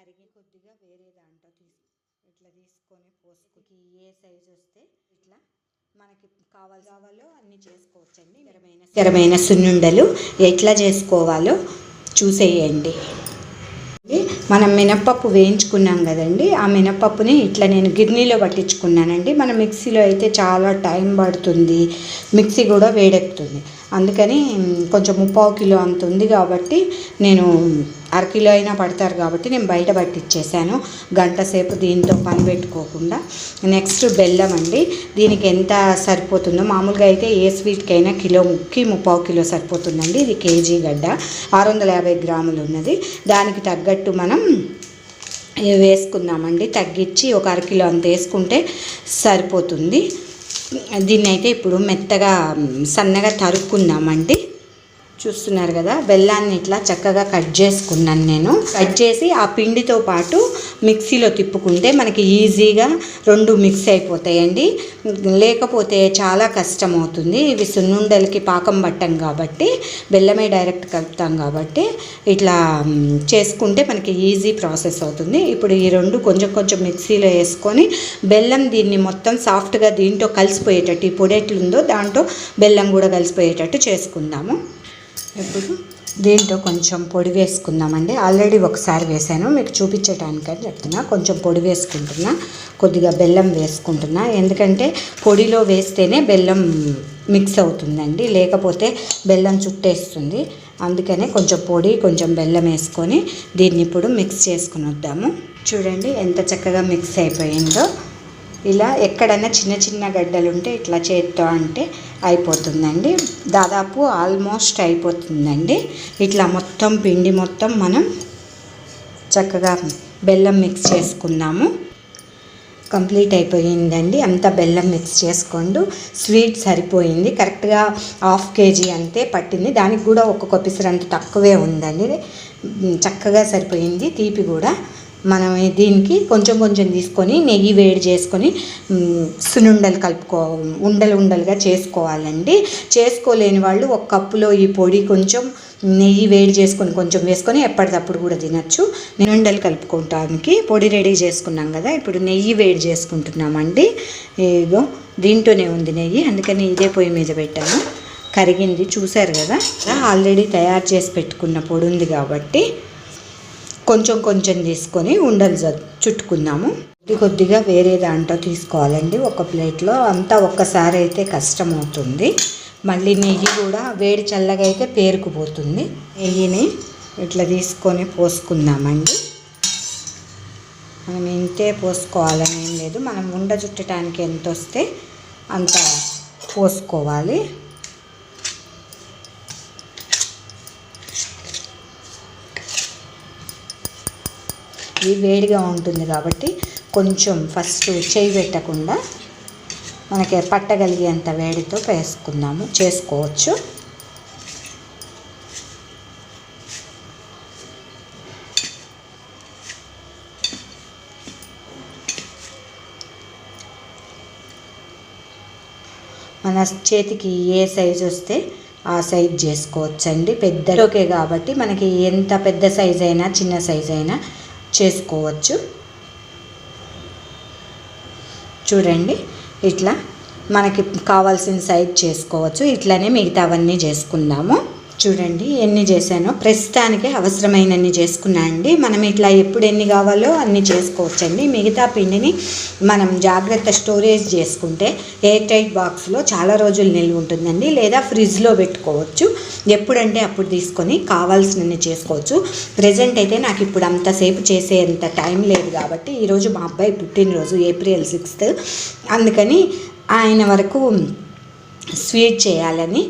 అలాగే కొద్దిగా వేరే దాంట్లో తీసు ఇట్లా తీసుకొని పోసుకుకి ఏ సైజ్ వస్తే ఇట్లా మనకి కావాలి కావాలో అన్ని చేసుకోవచ్చండి. స్థిరమైన స్థిరమైన సున్నుండలు ఎట్లా చేసుకోవాలో చూసేయండి. మనం మినప్పప్పు వేయించుకున్నాం కదండి ఆ మినప్పప్పుని ఇట్లా నేను గిర్నీలో పట్టించుకున్నానండి. మన మిక్సీలో అయితే చాలా టైం పడుతుంది మిక్సీ కూడా వేడెక్కుతుంది. అందుకని కొంచెం ముప్పావు కిలో అంత ఉంది కాబట్టి నేను అరకిలో అయినా పడతారు కాబట్టి నేను బయట పట్టించేసాను గంట సేపు దీంతో పని పెట్టుకోకుండా. నెక్స్ట్ బెల్లం అండి. దీనికి ఎంత సరిపోతుందో మామూలుగా అయితే ఏ స్వీట్కైనా కిలో ముక్కి ముప్పావు కిలో సరిపోతుందండి. ఇది కేజీ గడ్డ. ఆరు వందల యాభై గ్రాములు ఉన్నది. దానికి తగ్గట్టు మనం వేసుకుందామండి. తగ్గించి ఒక అరకిలో అంత వేసుకుంటే సరిపోతుంది. దీన్ని అయితే ఇప్పుడు మెత్తగా సన్నగా తరుక్కుందామండి. చూస్తున్నారు కదా బెల్లాన్ని ఇట్లా చక్కగా కట్ చేసుకున్నాను నేను. కట్ చేసి ఆ పిండితో పాటు మిక్సీలో తిప్పుకుంటే మనకి ఈజీగా రెండు మిక్స్ అయిపోతాయండి. లేకపోతే చాలా కష్టం అవుతుంది ఇవి సున్నుండలకి పాకం పట్టం కాబట్టి బెల్లమే డైరెక్ట్ కలుపుతాం కాబట్టి ఇట్లా చేసుకుంటే మనకి ఈజీ ప్రాసెస్ అవుతుంది. ఇప్పుడు ఈ రెండు కొంచెం కొంచెం మిక్సీలో వేసుకొని బెల్లం దీన్ని మొత్తం సాఫ్ట్గా దీంట్లో కలిసిపోయేటట్టు ఈ పొడి ఎట్లుందో దాంట్లో బెల్లం కూడా కలిసిపోయేటట్టు చేసుకుందాము. ఇప్పుడు దీంట్లో కొంచెం పొడి వేసుకుందామండి. ఆల్రెడీ ఒకసారి వేసాను. మీకు చూపించడానికని చెప్తున్నా. కొంచెం పొడి వేసుకుంటున్నా. కొద్దిగా బెల్లం వేసుకుంటున్నా. ఎందుకంటే పొడిలో వేస్తేనే బెల్లం మిక్స్ అవుతుందండి. లేకపోతే బెల్లం చుట్టేస్తుంది. అందుకనే కొంచెం పొడి కొంచెం బెల్లం వేసుకొని దీన్ని ఇప్పుడు మిక్స్ చేసుకుని వద్దాము. చూడండి ఎంత చక్కగా మిక్స్ అయిపోయిందో. ఇలా ఎక్కడైనా చిన్న చిన్న గడ్డలు ఉంటే ఇట్లా చేత్తో అంటే అయిపోతుందండి. దాదాపు ఆల్మోస్ట్ అయిపోతుందండి. ఇట్లా మొత్తం పిండి మొత్తం మనం చక్కగా బెల్లం మిక్స్ చేసుకుందాము కంప్లీట్ అయిపోయిందండి. అంతా బెల్లం మిక్స్ చేసుకోండు. స్వీట్ సరిపోయింది. కరెక్ట్గా హాఫ్ కేజీ అంతే పట్టింది. దానికి కూడా ఒక్కొక్క పిసరంత తక్కువే ఉందండి. చక్కగా సరిపోయింది. తీపి కూడా మనం దీనికి కొంచెం కొంచెం తీసుకొని నెయ్యి వేడి చేసుకొని సునుండలు సున్నుండలు కలుపుకో ఉండలు ఉండలుగా చేసుకోవాలండి. చేసుకోలేని వాళ్ళు ఒక కప్పులో ఈ పొడి కొంచెం నెయ్యి వేడి చేసుకొని కొంచెం వేసుకొని ఎప్పటికప్పుడు కూడా తినచ్చు. ఉండలు కలుపుకోవటానికి పొడి రెడీ చేసుకున్నాం కదా ఇప్పుడు నెయ్యి వేడి చేసుకుంటున్నామండి. ఏదో దీంట్లోనే ఉంది నెయ్యి అందుకని ఇదే పొయ్యి మీద పెట్టాను. కరిగింది చూశారు కదా? ఆల్రెడీ తయారు చేసి పెట్టుకున్న పొడి ఉంది కాబట్టి కొంచెం కొంచెం తీసుకొని ఉండలు చుట్టుకుందాము కొద్ది కొద్దిగా వేరే దాంట్లో తీసుకోవాలండి. ఒక ప్లేట్లో అంతా ఒక్కసారి అయితే కష్టం అవుతుంది మళ్ళీ నెయ్యి కూడా వేడి చల్లగా అయితే పేరుకుపోతుంది. నెయ్యిని ఇట్లా తీసుకొని పోసుకుందామండి. మనం ఇంతే పోసుకోవాలని ఏం లేదు. మనం ఉండ చుట్టడానికి ఎంత వస్తే అంత పోసుకోవాలి. ఇది వేడిగా ఉంటుంది కాబట్టి కొంచెం ఫస్ట్ చేయి పెట్టకుండా మనకి పట్టగలిగేంత వేడితో వేసుకుందాము చేసుకోవచ్చు. మన చేతికి ఏ సైజు వస్తే ఆ సైజ్ చేసుకోవచ్చండి. పెద్దలోకే కాబట్టి మనకి ఎంత పెద్ద సైజ్ అయినా చిన్న సైజ్ అయినా చేసుకోవచ్చు. చూడండి ఇట్లా మనకి కావాల్సిన సైజ్ చేసుకోవచ్చు. ఇట్లానే మిగతావన్నీ చేసుకుందాము. చూడండి ఎన్ని చేశానో. ప్రస్తుతానికి అవసరమైనన్ని చేసుకున్నా అండి. మనం ఇట్లా ఎప్పుడు ఎన్ని కావాలో అన్ని చేసుకోవచ్చండి. మిగతా పిండిని మనం జాగ్రత్త స్టోరేజ్ చేసుకుంటే ఎయిర్ టైట్ బాక్స్లో చాలా రోజులు నిల్వ ఉంటుందండి. లేదా ఫ్రిడ్జ్లో పెట్టుకోవచ్చు. ఎప్పుడంటే అప్పుడు తీసుకొని కావాల్సినన్ని చేసుకోవచ్చు. ప్రజెంట్ అయితే నాకు ఇప్పుడు అంతసేపు చేసేంత టైం లేదు కాబట్టి ఈరోజు మా అబ్బాయి పుట్టినరోజు ఏప్రిల్ సిక్స్త్. అందుకని ఆయన వరకు స్వీట్ చేయాలని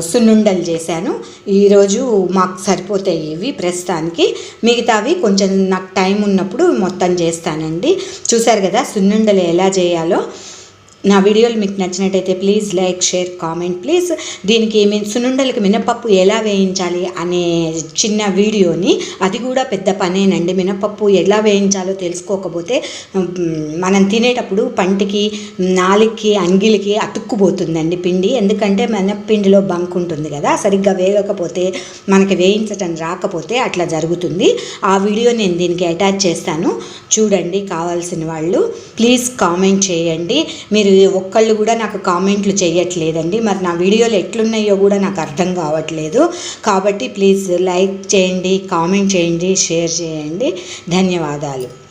సున్నుండలు చేశాను. ఈరోజు మాకు సరిపోతాయి ఇవి ప్రస్తుతానికి. మిగతావి కొంచెం నాకు టైం ఉన్నప్పుడు మొత్తం చేస్తానండి. చూశారు కదా సున్నుండలు ఎలా చేయాలో. నా వీడియోలు మీకు నచ్చినట్టయితే please like share comment. Please దీనికి మీ సున్నుండలకి మినపప్పు ఎలా వేయించాలి అనే చిన్న వీడియోని అది కూడా పెద్ద పనేనండి. మినపప్పు ఎలా వేయించాలో తెలుసుకోకపోతే మనం తినేటప్పుడు పంటికి నాలుగుకి అంగిలికి అతుక్కుపోతుందండి పిండి. ఎందుకంటే మినప్పిండిలో బంక్ ఉంటుంది కదా సరిగ్గా వేయకపోతే మనకి వేయించటం రాకపోతే అట్లా జరుగుతుంది. ఆ వీడియో నేను దీనికి అటాచ్ చేస్తాను. చూడండి కావాల్సిన వాళ్ళు ప్లీజ్ కామెంట్ చేయండి. మీరు ఒక్కళ్ళు కూడా నాకు కామెంట్లు చేయట్లేదండి. మరి నా వీడియోలు ఎట్లున్నాయో కూడా నాకు అర్థం కావట్లేదు. కాబట్టి ప్లీజ్ లైక్ చేయండి కామెంట్ చేయండి షేర్ చేయండి. ధన్యవాదాలు.